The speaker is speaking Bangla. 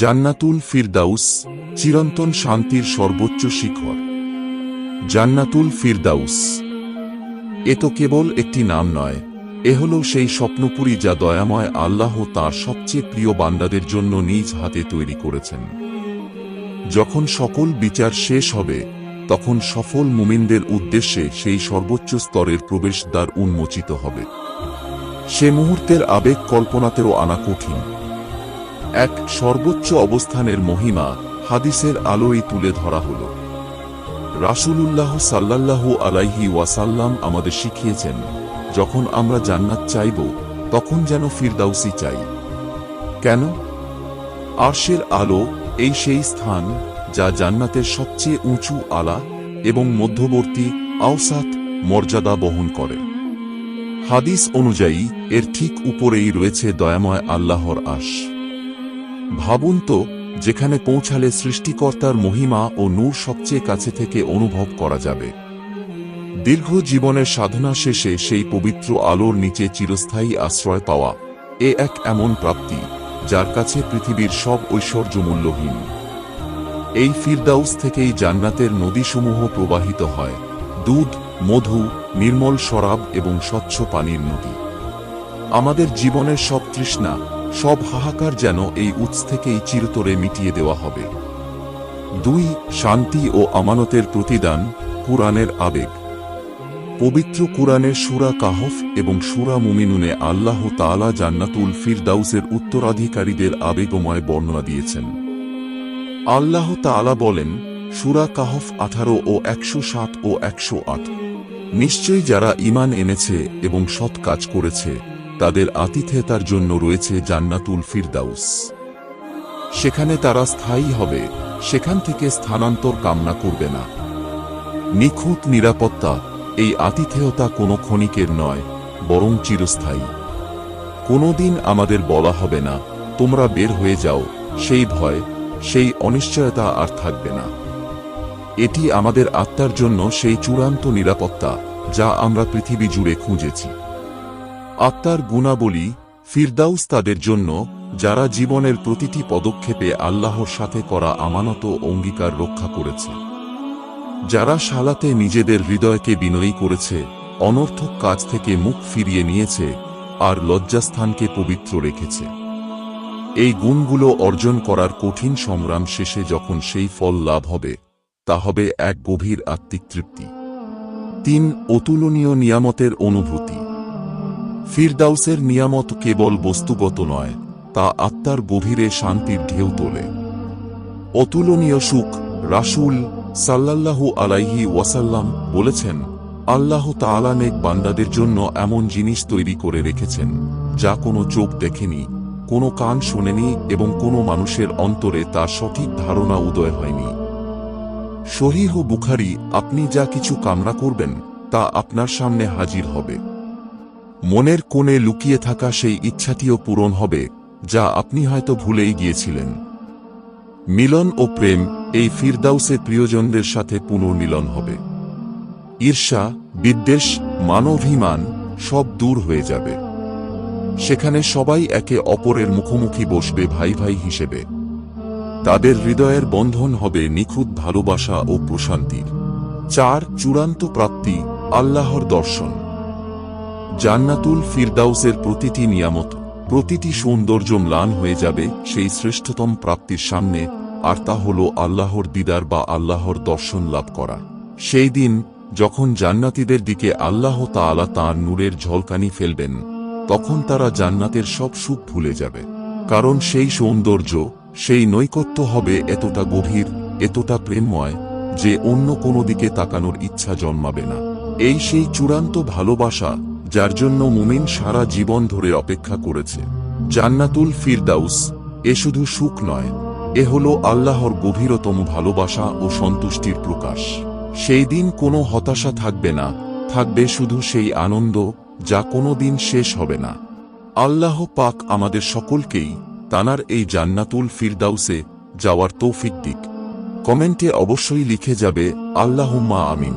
জান্নাতুল ফিরদাউস চিরন্তন শান্তির সর্বোচ্চ শিখর। জান্নাতুল ফিরদাউস। এ তো কেবল একটি নাম নয়, এ হল সেই স্বপ্নপুরী যা দয়াময় আল্লাহ তার সবচেয়ে প্রিয় বান্দাদের জন্য নিজ হাতে তৈরি করেছেন। যখন সকল বিচার শেষ হবে, তখন সফল মুমিনদের উদ্দেশ্যে সেই সর্বোচ্চ স্তরের প্রবেশদ্বার উন্মোচিত হবে। সে মুহূর্তের আবেগ কল্পনাতেও আনা কঠিন। এক সর্বোচ্চ অবস্থানের মহিমা হাদিসের আলোয় তুলে ধরা হল। রাসূলুল্লাহ সাল্লাল্লাহু আলাইহি ওয়াসাল্লাম আমাদের শিখিয়েছেন, যখন আমরা জান্নাত চাইব, তখন যেন ফিরদাউসি চাই। কেন? আরশের আলো এই সেই স্থান যা জান্নাতের সবচেয়ে উঁচু আলা এবং মধ্যবর্তী আওসাত মর্যাদা বহন করে। হাদিস অনুযায়ী এর ঠিক উপরেই রয়েছে দয়াময় আল্লাহর আশ ভাবুন তো, যেখানে পৌঁছালে সৃষ্টিকর্তার মহিমা ও নূর সবচেয়ে কাছে থেকে অনুভব করা যাবে। দীর্ঘ জীবনের সাধনা শেষে সেই পবিত্র আলোর নিচে চিরস্থায়ী আশ্রয় পাওয়া এ এক এমন প্রাপ্তি, যার কাছে পৃথিবীর সব ঐশ্বর্য মূল্যহীন এই ফিরদাউস থেকেই জান্নাতের নদীসমূহ প্রবাহিত হয়, দুধ, মধু, নির্মল শরাব এবং স্বচ্ছ পানির নদী। আমাদের জীবনের সব তৃষ্ণা সব হাহাকার যেন এই উৎস থেকেই চিরতরে মিটিয়ে দেওয়া হবে। দুই, শান্তি ও আমানতের প্রতিদান, কুরআনের আবেগ। পবিত্র কুরআনের সুরা কাহফ এবং সুরা মুমিনুনে আল্লাহ তাআলা জান্নাতুল ফিরদাউসের উত্তরাধিকারীদের আবেগময় বর্ণনা দিয়েছেন। আল্লাহ তাআলা বলেন, সুরা কাহফ আঠারো ও একশো সাত ও একশো আট। নিশ্চয়ই যারা ঈমান এনেছে এবং সৎ কাজ করেছে তাদের আতিথেয়তার জন্য রয়েছে জান্নাতুল ফিরদাউস। সেখানে তারা স্থায়ী হবে, সেখান থেকে স্থানান্তর কামনা করবে না। নিখুঁত নিরাপত্তা এই আতিথেয়তা কোনো ক্ষণিকের নয়, বরং চিরস্থায়ী। কোনোদিন আমাদের বলা হবে না, তোমরা বের হয়ে যাও, সেই ভয়, সেই অনিশ্চয়তা আর থাকবে না। এটি আমাদের আত্মার জন্য সেই চূড়ান্ত নিরাপত্তা যা আমরা পৃথিবী জুড়ে খুঁজেছি। আত্মার গুণাবলী ফিরদাউস তাদের জন্য, যারা জীবনের প্রতিটি পদক্ষেপে আল্লাহর সাথে করা আমানত অঙ্গীকার রক্ষা করেছে। যারা সালাতে নিজেদের হৃদয়কে বিনয়ী করেছে, অনর্থক কাজ থেকে মুখ ফিরিয়ে নিয়েছে, আর লজ্জাস্থানকে পবিত্র রেখেছে। এই গুণগুলো অর্জন করার কঠিন সংগ্রাম শেষে যখন সেই ফল লাভ হবে, তা হবে এক গভীর আত্মিক তৃপ্তি। তিন, অতুলনীয় নিয়ামতের অনুভূতি। ফিরদাউসের নিয়ামত কেবল বস্তুগত নয়, তা আত্মার গভীরে শান্তির ঢেউ তোলে। অতুলনীয় সুখ, রাসুল সাল্লাল্লাহু আলাইহি ওয়াসাল্লাম বলেছেন, আল্লাহ তাআলা নেক বান্দাদের জন্য এমন জিনিস তৈরি করে রেখেছেন, যা কোনো চোখ দেখেনি, কোনো কান শোনেনি এবং কোনো মানুষের অন্তরে তার সঠিক ধারণা উদয় হয়নি। শহীহ বুখারি, আপনি যা কিছু কামনা করবেন, তা আপনার সামনে হাজির হবে। মনের কোণে লুকিয়ে থাকা সেই ইচ্ছাটিও পূরণ হবে, যা আপনি হয়তো ভুলেই গিয়েছিলেন। মিলন ও প্রেম এই ফিরদাউসে প্রিয়জনদের সাথে পুনর্মিলন হবে। ঈর্ষা, বিদ্বেষ মানভিমান সব দূর হয়ে যাবে। সেখানে সবাই একে অপরের মুখোমুখি বসবে ভাই ভাই হিসেবে। তাদের হৃদয়ের বন্ধন হবে নিখুঁত ভালোবাসা ও প্রশান্তির। চার চূড়ান্ত প্রাপ্তি, আল্লাহর দর্শন। জান্নাতুল ফিরদাউসের প্রতিটি নিয়ামত, প্রতিটি সৌন্দর্য ম্লান হয়ে যাবে সেই শ্রেষ্ঠতম প্রাপ্তির সামনে, আর তা হল আল্লাহর দিদার বা আল্লাহর দর্শন লাভ করা। সেই দিন, যখন জান্নাতীদের দিকে আল্লাহ তাআলা তাঁর নূরের ঝলকানি ফেলবেন, তখন তারা জান্নাতের সব সুখ ভুলে যাবে। কারণ সেই সৌন্দর্য, সেই নৈকট্য হবে এতটা গভীর, এতটা প্রেমময়, যে অন্য কোনো দিকে তাকানোর ইচ্ছা জন্মাবে না। এই সেই চূড়ান্ত ভালোবাসা যার জন্য মুমিন সারা জীবন ধরে অপেক্ষা করেছে। জান্নাতুল ফিরদাউস, এ শুধু সুখ নয়, এ হল আল্লাহর গভীরতম ভালোবাসা ও সন্তুষ্টির প্রকাশ। সেই দিন কোনো হতাশা থাকবে না, থাকবে শুধু সেই আনন্দ, যা কোনো দিন শেষ হবে না। আল্লাহ পাক আমাদের সকলকেই তানার এই জান্নাতুল ফিরদাউসে যাওয়ার তৌফিক দিক। কমেন্টে অবশ্যই লিখে যাবে, আল্লাহুম্মা আমিন।